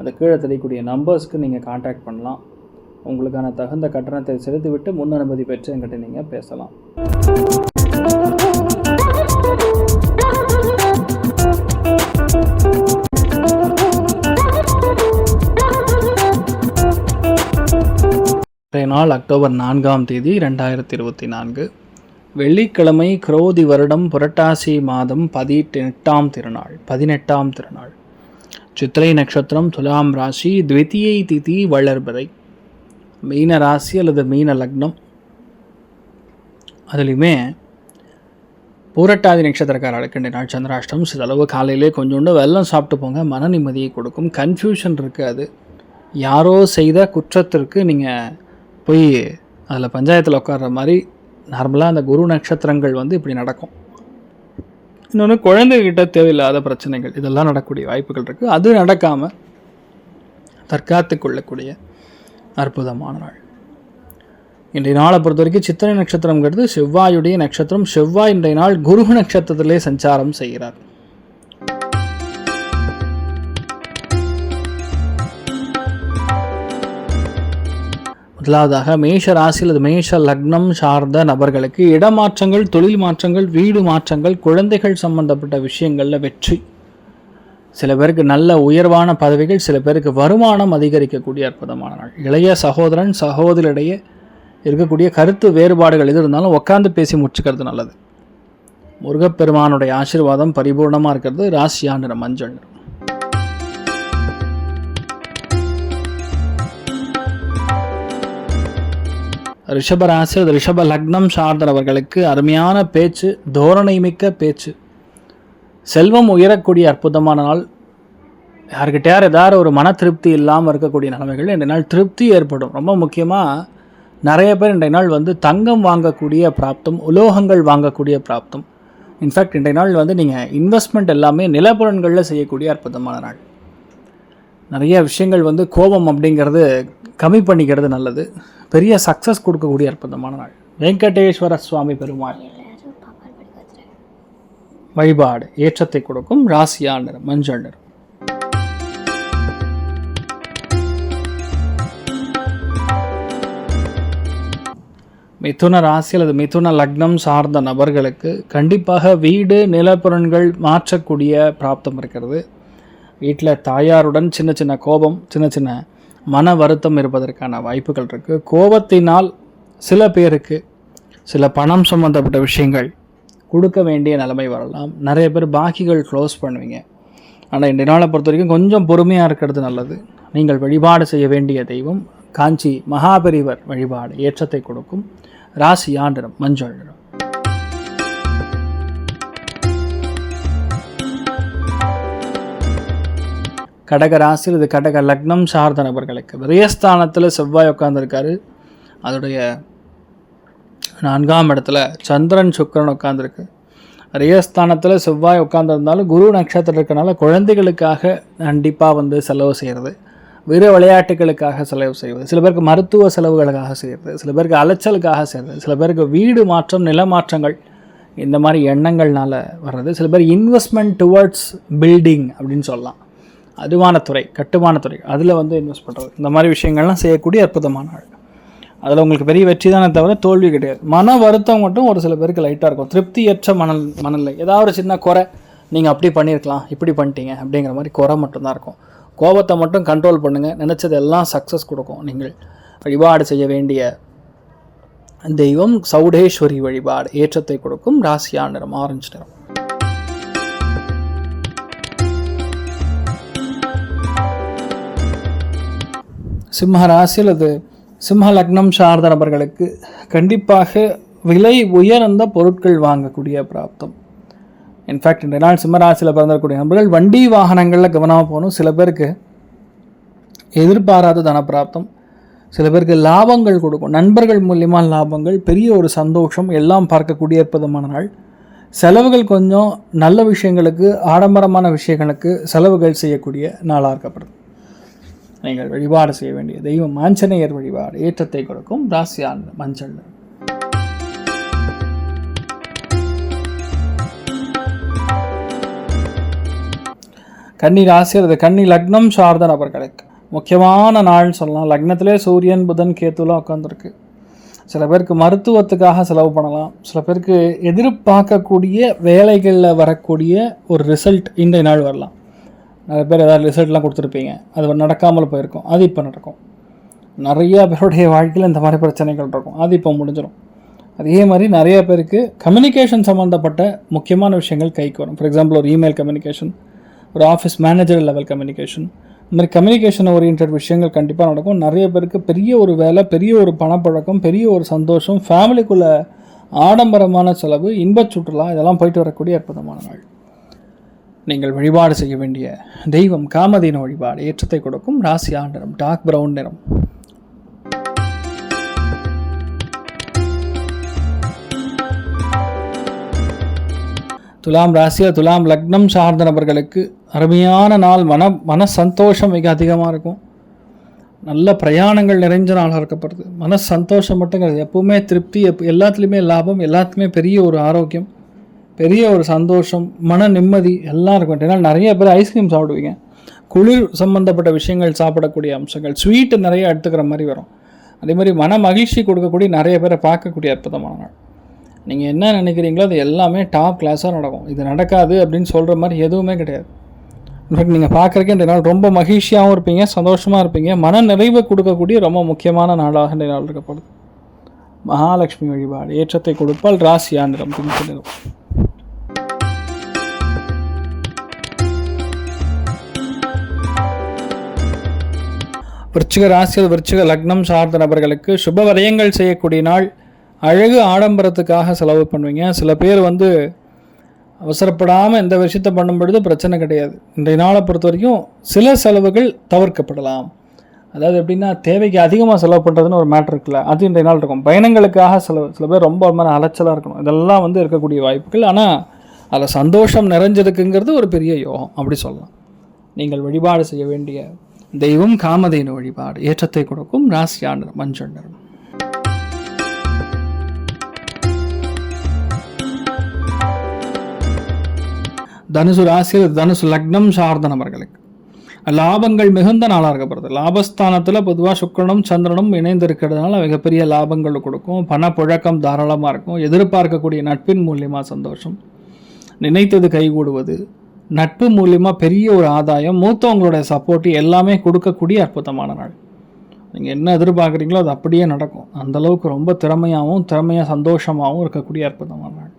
அந்த கீழே தெரியக்கூடிய நம்பர்ஸ்க்கு நீங்கள் காண்டாக்ட் பண்ணலாம். உங்களுக்கான தகுந்த கட்டணத்தை செலுத்திவிட்டு முன் அனுமதி பெற்று என்கிட்ட நீங்கள் பேசலாம். இன்றைய நாள் அக்டோபர் நான்காம் தேதி ரெண்டாயிரத்தி இருபத்தி நான்கு. வெள்ளிக்கிழமை குரோதி வருடம் புரட்டாசி மாதம் பதினெட்டாம் திருநாள் பதினெட்டாம் திருநாள். சித்திரை நட்சத்திரம் துலாம் ராசி த்விதியை திதி வளர்பதை மீன ராசி அல்லது மீன லக்னம். அதுலேயுமே பூரட்டாதி நட்சத்திரக்காரர்களுக்கு இன்றைய நாள் சந்திராஷ்டம். சிறிதளவு காலையிலே கொஞ்சோண்டு வெள்ளம் சாப்பிட்டு போங்க மன நிம்மதியை கொடுக்கும். கன்ஃபியூஷன் இருக்காது. யாரோ செய்த குற்றத்திற்கு நீங்கள் போய் அதில் பஞ்சாயத்தில் உட்கார்ற மாதிரி நார்மலாக அந்த குரு நட்சத்திரங்கள் வந்து இப்படி நடக்கும். இன்னொன்று குழந்தைகிட்ட தேவையில்லாத பிரச்சனைகள். இதெல்லாம் நடக்கக்கூடிய வாய்ப்புகள் இருக்குது அது நடக்காமல் தற்காத்து கொள்ளக்கூடிய அற்புதமான நாள். இன்றைய நாளை பொறுத்த வரைக்கும் சித்திரை நட்சத்திரங்கிறது செவ்வாயுடைய நட்சத்திரம். செவ்வாய் இன்றைய நாள் குரு நட்சத்திரத்திலே சஞ்சாரம் செய்கிறார். முதலாவதாக மேஷ ராசி அல்லது மேஷ லக்னம் சார்ந்த நபர்களுக்கு இடமாற்றங்கள் தொழில் மாற்றங்கள் வீடு மாற்றங்கள் குழந்தைகள் சம்பந்தப்பட்ட விஷயங்களில் வெற்றி. சில பேருக்கு நல்ல உயர்வான பதவிகள் சில பேருக்கு வருமானம் அதிகரிக்கக்கூடிய அற்புதமான நாள். இளைய சகோதரன் சகோதரிடையே இருக்கக்கூடிய கருத்து வேறுபாடுகள் எது இருந்தாலும் உட்காந்து பேசி முடிச்சுக்கிறது நல்லது. முருகப்பெருமானுடைய ஆசீர்வாதம் பரிபூர்ணமாக இருக்கிறது. ராசியா நிறம். மஞ்சள் ரிஷபராசி ரிஷப அது ரிஷப லக்னம் சார்ந்தவர்களுக்கு அருமையான பேச்சு தோரணை மிக்க பேச்சு. செல்வம் உயரக்கூடிய அற்புதமான நாள். யாருக்கிட்டையார் ஏதாவது ஒரு மன திருப்தி இல்லாமல் இருக்கக்கூடிய நிலைமைகள் இன்றைய நாள் திருப்தி ஏற்படும். ரொம்ப முக்கியமாக நிறைய பேர் இன்றைய நாள் வந்து தங்கம் வாங்கக்கூடிய பிராப்தம் உலோகங்கள் வாங்கக்கூடிய பிராப்தம். இன்ஃபேக்ட் இன்றைய நாள் வந்து நீங்கள் இன்வெஸ்ட்மெண்ட் எல்லாமே நிலப்புலன்களில் செய்யக்கூடிய அற்புதமான நாள். நிறைய விஷயங்கள் வந்து கோபம் அப்படிங்கிறது கம்மி பண்ணிக்கிறது நல்லது. பெரிய சக்ஸஸ் கொடுக்கக்கூடிய அற்புதமான நாள். வெங்கடேஸ்வர சுவாமி பெருமாள். வழிபாடு ஏற்றத்தை கொடுக்கும் ராசியா நிறம் மஞ்சள் நிறம் மிதுன ராசி அல்லது மிதுன லக்னம் சார்ந்த நபர்களுக்கு கண்டிப்பாக வீடு நிலப்புறன்கள் மாற்றக்கூடிய பிராப்தம் இருக்கிறது. வீட்டில் தாயாருடன் சின்ன சின்ன கோபம் சின்ன சின்ன மன வருத்தம் இருப்பதற்கான வாய்ப்புகள் இருக்குது கோபத்தினால் சில பேருக்கு சில பணம் சம்மந்தப்பட்ட விஷயங்கள் கொடுக்க வேண்டிய நிலைமை வரலாம். நிறைய பேர் பாக்கிகள் க்ளோஸ் பண்ணுவீங்க. ஆனால் இந்த நாளை பொறுத்த வரைக்கும் கொஞ்சம் பொறுமையாக இருக்கிறது நல்லது. நீங்கள் வழிபாடு செய்ய வேண்டிய தெய்வம் காஞ்சி மகாபெரிவர் வழிபாடு ஏற்றத்தை கொடுக்கும். ராசி ஆண்டிரம் மஞ்சள் நிறம். கடக ராசி இது கடக லக்னம் சார்ந்த நபர்களுக்கு. விரயஸ்தானத்தில் செவ்வாய் உட்காந்துருக்காரு அதோடைய நான்காம் இடத்துல சந்திரன் சுக்கரன் உட்காந்துருக்கு ரியஸ்தானத்தில் செவ்வாய் உட்காந்துருந்தாலும் குரு நட்சத்திரம் இருக்கனால குழந்தைகளுக்காக கண்டிப்பாக வந்து செலவு செய்கிறது வீர விளையாட்டுகளுக்காக செலவு செய்வது சில பேருக்கு மருத்துவ செலவுகளுக்காக செய்கிறது சில பேருக்கு அலைச்சலுக்காக செய்கிறது சில பேருக்கு வீடு மாற்றம் நில மாற்றங்கள் இந்த மாதிரி எண்ணங்கள்னால வர்றது. சில பேர் இன்வெஸ்ட்மெண்ட் டுவர்ட்ஸ் பில்டிங் அப்படின்னு சொல்லலாம். அதுவானத்துறை கட்டுமானத்துறை அதில் வந்து இன்வெஸ்ட் பண்ணுறது இந்த மாதிரி விஷயங்கள்லாம் செய்யக்கூடிய அற்புதமான ஆள். அதில் உங்களுக்கு பெரிய வெற்றி தானே தவிர தோல்வி கிடையாது. மன வருத்தம் மட்டும் ஒரு சில பேருக்கு லைட்டாக இருக்கும். திருப்தியற்ற மணல் மணலில் ஏதாவது ஒரு சின்ன குறை நீங்கள் அப்படி பண்ணியிருக்கலாம் இப்படி பண்ணிட்டீங்க அப்படிங்கிற மாதிரி குறை மட்டும்தான் இருக்கும். கோபத்தை மட்டும் கண்ட்ரோல் பண்ணுங்கள் நினச்சது எல்லாம் சக்ஸஸ் கொடுக்கும் நீங்கள். வழிபாடு செய்ய வேண்டிய தெய்வம் சௌடேஸ்வரி வழிபாடு. ஏற்றத்தை கொடுக்கும். ராசியா நிறம் ஆரஞ்சு நிறம். சிம்ம ராசி அல்லது சிம்ம லக்னம் சார்ந்த நபர்களுக்கு கண்டிப்பாக விலை உயர்ந்த பொருட்கள் வாங்கக்கூடிய பிராப்தம். இன்ஃபேக்ட் இந்த நாள் சிம்ம ராசியில் பிறந்தக்கூடிய நபர்கள் வண்டி வாகனங்களில் கவனமாக போகணும். சில பேருக்கு எதிர்பாராத தனப்பிராப்தம் சில பேருக்கு லாபங்கள் கொடுக்கும். நண்பர்கள் மூலியமாக லாபங்கள் பெரிய ஒரு சந்தோஷம் எல்லாம் பார்க்கக்கூடிய இருப்பதுமான நாள். செலவுகள் கொஞ்சம் நல்ல விஷயங்களுக்கு ஆடம்பரமான விஷயங்களுக்கு செலவுகள் செய்யக்கூடிய நாளாக இருக்கப்படுது. நீங்கள் வழிபாடு செய்ய வேண்டிய தெய்வம் ஆஞ்சநேயர் வழிபாடு ஏற்றத்தை கொடுக்கும் ராசியான் மஞ்சள். கன்னி ராசி அல்லது கன்னி லக்னம் சார்ந்த நபர்களுக்கு முக்கியமான நாள்னு சொல்லலாம். லக்னத்திலே சூரியன் புதன் கேத்துலாம் உட்காந்துருக்கு சில பேருக்கு மருத்துவத்துக்காக செலவு பண்ணலாம். சில பேருக்கு எதிர்பார்க்கக்கூடிய வேலைகளில் வரக்கூடிய ஒரு ரிசல்ட் இன்றைய நாள் வரலாம். நிறைய பேர் ஏதாவது ரிசல்ட்லாம் கொடுத்துருப்பீங்க. அது நடக்காமல் போயிருக்கும். அது இப்போ நடக்கும். நிறையா பேருடைய வாழ்க்கையில் இந்த மாதிரி பிரச்சனைகள் இருக்கும். அது இப்போ முடிஞ்சிடும் அதே மாதிரி நிறைய பேருக்கு கம்யூனிகேஷன் சம்மந்தப்பட்ட முக்கியமான விஷயங்கள் கைக்கு வரும். ஃபார் எக்ஸாம்பிள் ஒரு இமெயில் கம்யூனிகேஷன் ஒரு ஆஃபீஸ் மேனேஜர் லெவல் கம்யூனிகேஷன் இந்த மாதிரி கம்யூனிகேஷன் ஓரியன்ட் விஷயங்கள் கண்டிப்பாக நடக்கும். நிறைய பேருக்கு பெரிய ஒரு வேலை பெரிய ஒரு பணப்பழக்கம் பெரிய ஒரு சந்தோஷம் ஃபேமிலிக்குள்ள ஆடம்பரமான செலவு இன்பச் சுற்றுலா இதெல்லாம் போயிட்டு வரக்கூடிய அற்புதமான நாள். நீங்கள் வழிபாடு செய்ய வேண்டிய தெய்வம் காமதீன வழிபாடு ஏற்றத்தை கொடுக்கும் ராசி ஆண்டனம் டார்க் பிரவுன் நிறம். துலாம் ராசியா துலாம் லக்னம் சார்ந்த நபர்களுக்கு அருமையான நாள் மன மன சந்தோஷம் மிக அதிகமாக இருக்கும். நல்ல பிரயாணங்கள் நிறைஞ்ச நாளாக இருக்கப்படுது. மன சந்தோஷம் மட்டும் கிடையாது. எப்பவுமே திருப்தி எப் எல்லாத்துலேயுமே லாபம் எல்லாத்துலேயுமே பெரிய ஒரு ஆரோக்கியம். பெரிய ஒரு சந்தோஷம் மன நிம்மதி எல்லாம் இருக்கும். ஏன்னா நிறைய பேர் ஐஸ்கிரீம் சாப்பிடுவீங்க. குளிர் சம்பந்தப்பட்ட விஷயங்கள் சாப்பிடக்கூடிய அம்சங்கள் ஸ்வீட்டு நிறைய எடுத்துக்கிற மாதிரி வரும். அதே மாதிரி மன மகிழ்ச்சி கொடுக்கக்கூடிய நிறைய பேரை பார்க்கக்கூடிய அற்புதமான நாள். நீங்கள் என்ன நினைக்கிறீங்களோ அது எல்லாமே டாப் கிளாஸாக நடக்கும். இது நடக்காது அப்படின்னு சொல்கிற மாதிரி எதுவுமே கிடையாது. இன்ஃபேக்ட் நீங்கள் பார்க்குறக்கே இந்த நாள் ரொம்ப மகிழ்ச்சியாகவும் இருப்பீங்க சந்தோஷமாக இருப்பீங்க. மன நிறைவை கொடுக்கக்கூடிய ரொம்ப முக்கியமான நாளாக இந்த நாள் இருக்கப்படுது மகாலட்சுமி வழிபாடு ஏற்றத்தை கொடுப்பால் ராசியா நிறம் பிங்க் விருச்சிக ராசியில் விருச்சிக லக்னம் சார்ந்த நபர்களுக்கு சுப வரையங்கள் செய்யக்கூடிய நாள். அழகு ஆடம்பரத்துக்காக செலவு பண்ணுவீங்க. சில பேர் வந்து அவசரப்படாமல் எந்த விஷயத்தை பண்ணும் பொழுது பிரச்சனை கிடையாது. இன்றைய நாளை பொறுத்த வரைக்கும் சில செலவுகள் தவிர்க்கப்படலாம். அதாவது எப்படின்னா தேவைக்கு அதிகமாக செலவு பண்ணுறதுன்னு ஒரு மேட்ரு இருக்குல்ல அது இன்றைய நாள் இருக்கும். பயணங்களுக்காக செலவு சில பேர் ரொம்ப மாதிரி அலைச்சலாக இருக்கணும். இதெல்லாம் வந்து இருக்கக்கூடிய வாய்ப்புகள். ஆனால் அதில் சந்தோஷம் நிறைஞ்சிருக்குங்கிறது ஒரு பெரிய யோகம். அப்படி சொல்லலாம். நீங்கள் வழிபாடு செய்ய வேண்டிய தெய்வம் காமதேனு வழிபாடு. ஏற்றத்தை கொடுக்கும் ராசியான மஞ்சள் நிறம் தனுசு ராசியில் தனுசு லக்னம் சார்ந்த நபர்களுக்கு. லாபங்கள் மிகுந்த நாளாக இருக்கப்படுது. லாபஸ்தானத்தில் பொதுவாக சுக்கிரனும் சந்திரனும் இணைந்திருக்கிறதுனால மிகப்பெரிய லாபங்கள் கொடுக்கும். பணப்புழக்கம் தாராளமாக இருக்கும். எதிர்பார்க்கக்கூடிய நட்பின் மூலியமாக சந்தோஷம். நினைத்தது கைகூடுவது. நட்பு மூலியமாக பெரிய ஒரு ஆதாயம். மூத்தவங்களுடைய சப்போர்ட் எல்லாமே கொடுக்கக்கூடிய அற்புதமான நாள். நீங்கள் என்ன எதிர்பார்க்குறீங்களோ அது அப்படியே நடக்கும். அந்த அளவுக்கு ரொம்ப திறமையாகவும் திறமையாக சந்தோஷமாகவும் இருக்கக்கூடிய அற்புதமான நாள்.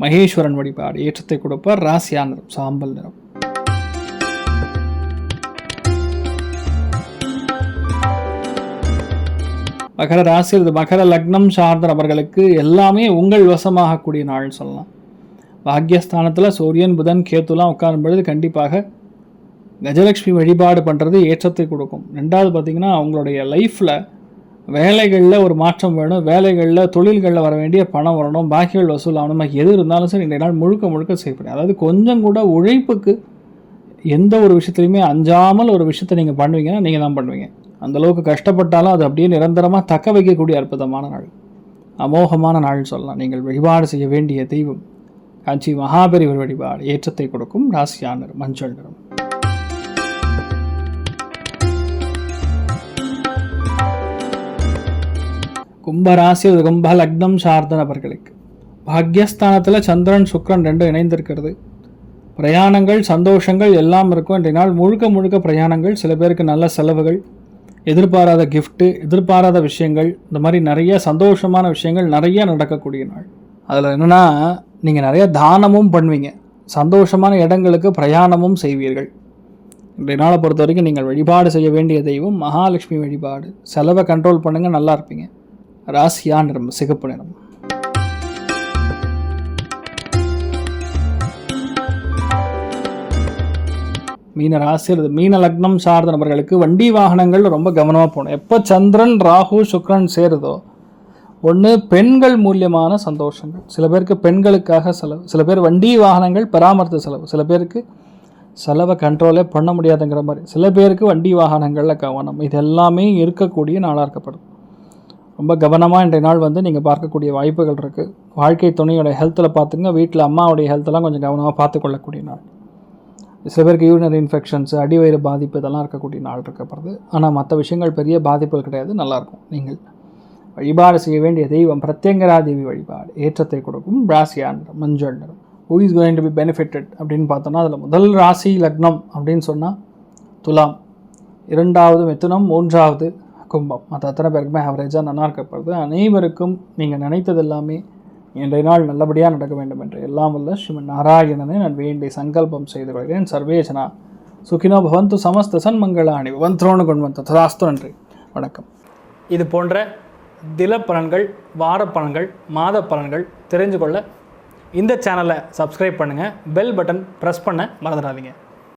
மகேஸ்வரன் வழிபாடு. ஏற்றத்தை கொடுப்பார். ராசியா நிறம். சாம்பல் நிறம். மகர ராசி அல்லது மகர லக்னம் சார்ந்த நபர்களுக்கு எல்லாமே உங்கள் வசமாகக்கூடிய நாள்னு சொல்லலாம். பாக்யஸ்தானத்தில் சூரியன் புதன் கேத்துலாம் உட்காரும் பொழுது கண்டிப்பாக கஜலட்சுமி வழிபாடு பண்ணுறது ஏற்றத்தை கொடுக்கும். ரெண்டாவது பார்த்திங்கன்னா அவங்களுடைய லைஃப்பில் வேலைகளில் ஒரு மாற்றம் வேணும். வேலைகளில் தொழில்களில் வர வேண்டிய பணம் வரணும். பாக்கிகள் வசூல் ஆகணும். எது இருந்தாலும் சரி இன்றைய நாள் முழுக்க முழுக்க செய்யப்படும் அதாவது கொஞ்சம் கூட உழைப்புக்கு எந்த ஒரு விஷயத்துலையுமே அஞ்சாமல் ஒரு விஷயத்தை நீங்கள் பண்ணுவீங்கன்னா நீங்கள் தான் பண்ணுவீங்க. அந்த அளவுக்கு கஷ்டப்பட்டாலும் அது அப்படியே நிரந்தரமாக தக்க வைக்கக்கூடிய அற்புதமான நாள். அமோகமான நாள் சொல்லலாம். நீங்கள் வழிபாடு செய்ய வேண்டிய தெய்வம். காஞ்சி மகாபெரிவர் வழிபாடு ஏற்றத்தை கொடுக்கும் ராசியான மஞ்சள் நிறம். கும்பராசி அது கும்ப லக்னம் சார்ந்த நபர்களுக்கு. பாக்யஸ்தானத்தில் சந்திரன் சுக்கிரன் ரெண்டும் இணைந்திருக்கிறது. பிரயாணங்கள் சந்தோஷங்கள் எல்லாம் இருக்கும். இன்றைய நாள் முழுக்க முழுக்க பிரயாணங்கள். சில பேருக்கு நல்ல செலவுகள். எதிர்பாராத கிஃப்ட்டு எதிர்பாராத விஷயங்கள் இந்த மாதிரி நிறைய சந்தோஷமான விஷயங்கள் நிறைய நடக்கக்கூடிய நாள். அதில் என்னென்னா நீங்கள் நிறைய தானமும் பண்ணுவீங்க. சந்தோஷமான இடங்களுக்கு பிரயாணமும் செய்வீர்கள். இன்றைய நாளை பொறுத்த வரைக்கும் நீங்கள் வழிபாடு செய்ய வேண்டிய தெய்வம் மகாலட்சுமி வழிபாடு. செலவை கண்ட்ரோல் பண்ணுங்கள் நல்லா இருப்பீங்க. ராசியா நிறம் சிகப்பு நிறம். மீன ராசி அல்லது மீன லக்னம் சார்ந்த நபர்களுக்கு வண்டி வாகனங்கள் ரொம்ப கவனமாக போகணும். எப்போ சந்திரன் ராகு சுக்ரன் சேருதோ ஒன்று பெண்கள் மூலியமான சந்தோஷங்கள். சில பேருக்கு பெண்களுக்காக செலவு சில பேர் வண்டி வாகனங்கள் பராமரித்த செலவு. சில பேருக்கு செலவை கண்ட்ரோலே பண்ண முடியாதுங்கிற மாதிரி. சில பேருக்கு வண்டி வாகனங்களில் கவனம். இது எல்லாமே இருக்கக்கூடிய நாளாக இருக்கப்படும் ரொம்ப கவனமாக இன்றைய நாள் வந்து நீங்கள் பார்க்கக்கூடிய வாய்ப்புகள் இருக்குது வாழ்க்கை துணையோட ஹெல்த்தில் பார்த்துங்க. வீட்டில் அம்மாவுடைய ஹெல்த்தெல்லாம் கொஞ்சம் கவனமாக பார்த்துக்கொள்ளக்கூடிய நாள். சில பேருக்கு யூரினரி இன்ஃபெக்ஷன்ஸ் அடிவயிறு பாதிப்பு இதெல்லாம் இருக்கக்கூடிய நாள் இருக்கப்படுது ஆனால் மற்ற விஷயங்கள் பெரிய பாதிப்புகள் கிடையாது நல்லாயிருக்கும். நீங்கள் வழிபாடு செய்ய வேண்டிய தெய்வம் பிரத்யங்கரா தேவி வழிபாடு ஏற்றத்தை கொடுக்கும் ராசியான் மஞ்சள் நிறம் who is going to be benefitted அப்படின்னு பார்த்தோன்னா அதில் முதல் ராசி லக்னம் அப்படின்னு சொன்னால் துலாம். இரண்டாவது மிதுனம் மூன்றாவது கும்பம். மற்ற அத்தனை பேருக்குமே ஆவரேஜாக நல்லா இருக்கப்படுது அனைவருக்கும் நீங்கள் நினைத்தது எல்லாமே இன்றைய நாள் நல்லபடியாக நடக்க வேண்டும் என்று எல்லாம் வல்ல ஸ்ரீமன் நாராயணனை நான் வேண்டி சங்கல்பம் செய்து கொள்கிறேன். சர்வேஜனா. சுகினோ பவந்து சமஸ்த சன்மங்களாணி பவந்த்ரோணு கொண்டு ததாஸ்து நன்றி. வணக்கம். இது போன்ற தில பலன்கள் வார பலன்கள் மாத பலன்கள் தெரிஞ்சு கொள்ள இந்த சேனலை சப்ஸ்கிரைப் பண்ணுங்கள் பெல் பட்டன் ப்ரெஸ் பண்ண மறந்துடாதீங்க.